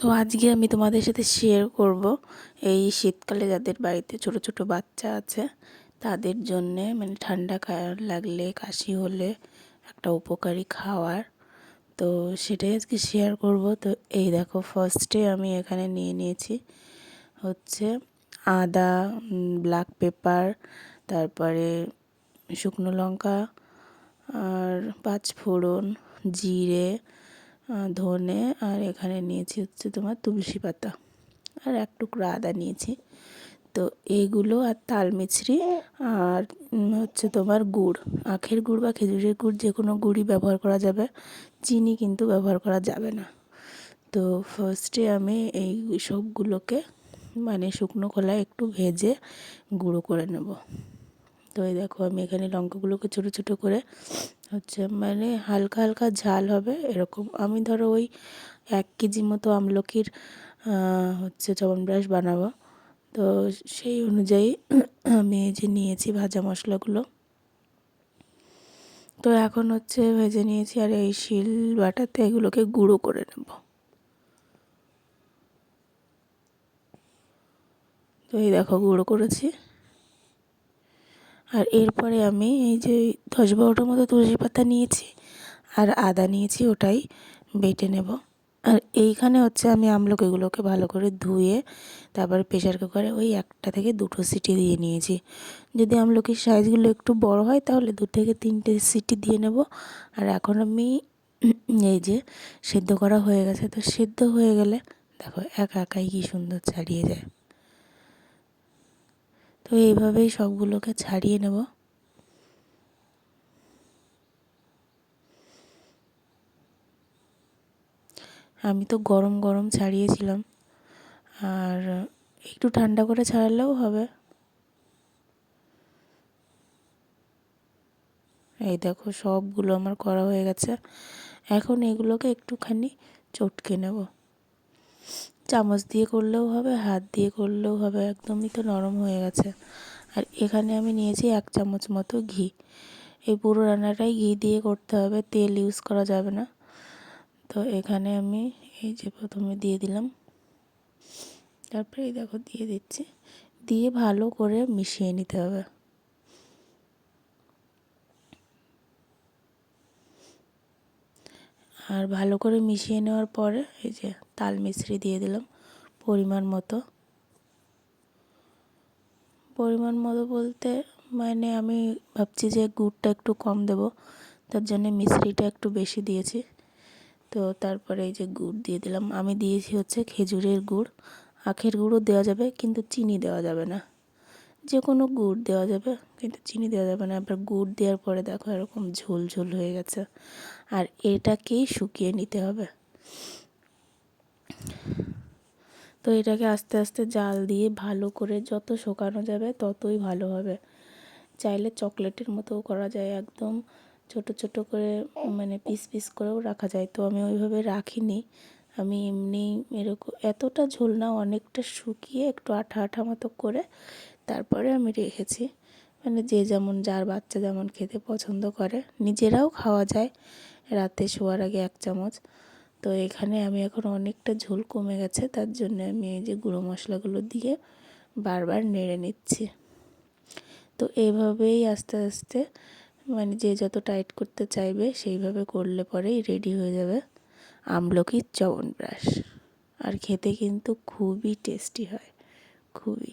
তো আজকে আমি তোমাদের সাথে শেয়ার করব এই শীতকালে যাদের বাড়িতে ছোট ছোট বাচ্চা আছে, তাদের জন্যে মানে ঠান্ডা লাগলে, কাশি হলে একটা উপকারী খাওয়ার। তো সেটাই আজকে শেয়ার করব। তো এই দেখো ফার্স্টে আমি এখানে নিয়ে নিয়েছি হচ্ছে আদা ব্ল্যাক পেপার তারপরে শুকনো লঙ্কা আর পাঁচ ফোড়ন, জিরে ধনে আর এখানে নিয়েছি হচ্ছে তোমার তুলসী পাতা। আর এক টুকরো আদা নিয়েছি। তো এইগুলো আর তাল মিছরি আর হচ্ছে তোমার গুড়। আখের গুড় বা খেজুরের গুড় যে কোনো গুড়ই ব্যবহার করা যাবে। চিনি কিন্তু ব্যবহার করা যাবে না। তো ফার্স্টে আমি এই সবগুলোকে মানে শুকনো খোলায় একটু ভেজে গুঁড়ো করে নেব। তো এই দেখো আমি এখানে লঙ্কাগুলোকে ছোটো ছোটো করে হচ্ছে মানে হালকা হালকা ঝাল হবে এরকম। আমি ধরো ওই এক কেজি মতো আমলকির হচ্ছে চবনপ্রাশ বানাবো। তো সেই অনুযায়ী আমি এই যে নিয়েছি ভাজা মশলাগুলো। তো এখন হচ্ছে ভেজে নিয়েছি আর এই শিল বাটাতে এগুলোকে গুঁড়ো করে নেব। তো এই দেখো গুঁড়ো করেছি। আর এরপরে আমি এই যে দশ বারোটার মতো তুলসী পাতা নিয়েছি আর আদা নিয়েছি, ওটাই বেটে নেব। আর এইখানে হচ্ছে আমি আমলকিগুলোকে ভালো করে ধুয়ে তারপরে প্রেশার কুকারে ওই একটা থেকে দুটো সিটি দিয়ে নিয়েছি। যদি আমলকির সাইজগুলো একটু বড় হয় তাহলে দু থেকে তিনটে সিটি দিয়ে নেব। আর এখন আমি এই যে সেদ্ধ করা হয়ে গেছে, তো সেদ্ধ হয়ে গেলে দেখো একা একাই কী সুন্দর ছাড়িয়ে যায়। তো এইভাবেই সবগুলোকে ছাড়িয়ে নেব। আমি তো গরম গরম ছাড়িয়েছিলাম। আর একটু ঠান্ডা করে ছাড়ালেও হবে। এই দেখো সবগুলো আমার করা হয়ে গেছে। এখন এগুলোকে একটুখানি চটকে নেব। চামচ দিয়ে করলেও হবে, হাত দিয়ে করলেও হবে, একদমই তো নরম হয়ে গেছে। আর এখানে আমি নিয়েছি এক চামচ মতো ঘি। এই পুরো রান্নাটাই ঘি দিয়ে করতে হবে, তেল ইউজ করা যাবে না। তো এখানে আমি এই যে প্রথমে দিয়ে দিলাম। তারপরে এই দেখো দিয়ে দিচ্ছি। দিয়ে ভালো করে মিশিয়ে নিতে হবে। আর ভালো করে মিশিয়ে নেওয়ার পরে এই যে তাল মিশ্রি দিয়ে দিলাম পরিমাণ মতো। পরিমাণ মতো বলতে মানে আমি ভাবছি যে গুড়টা একটু কম দেব, তার জন্য মিশ্রিটা একটু বেশি দিয়েছি। তো তারপরে এই যে গুড় দিয়ে দিলাম। আমি দিয়েছি হচ্ছে খেজুরের গুড়। আখের গুঁড়ও দেওয়া যাবে কিন্তু চিনি দেওয়া যাবে না। যে কোনো গুড় দেওয়া যাবে, কিন্তু চিনি দেওয়া যাবে না। এবার গুড় দেওয়ার পরে দেখো এরকম ঝোল ঝোল হয়ে গেছে। আর এটাকেই শুকিয়ে নিতে হবে। তো এটাকে আস্তে আস্তে জাল দিয়ে ভালো করে যত শোকানো যাবে ততই ভালো হবে। চাইলে চকলেটের মতোও করা যায়, একদম ছোট ছোট করে মানে পিস পিস করেও রাখা যায়। তো আমি ওইভাবে রাখিনি। আমি এমনি এরকম এতটা ঝোল না অনেকটা শুকিয়ে একটু আঠা আঠা মতো করে তারপরে আমি রেখেছি। মানে যে যেমন যার বাচ্চা যেমন খেতে পছন্দ করে, নিজেরাও খাওয়া যায় রাতে শোয়ার আগে এক চামচ। তো এখানে আমি এখন অনেকটা ঝোল কমে গেছে, তার জন্য আমি এই যে গুঁড়ো মশলাগুলো দিয়ে বারবার নেড়ে নিচ্ছি। তো এভাবেই আস্তে আস্তে মানে যে যত টাইট করতে চাইবে সেইভাবে করলে পরেই রেডি হয়ে যাবে। আমলকির চ্যবনপ্রাশ। আর খেতে কিন্তু খুবই টেস্টি হয়। খুবই।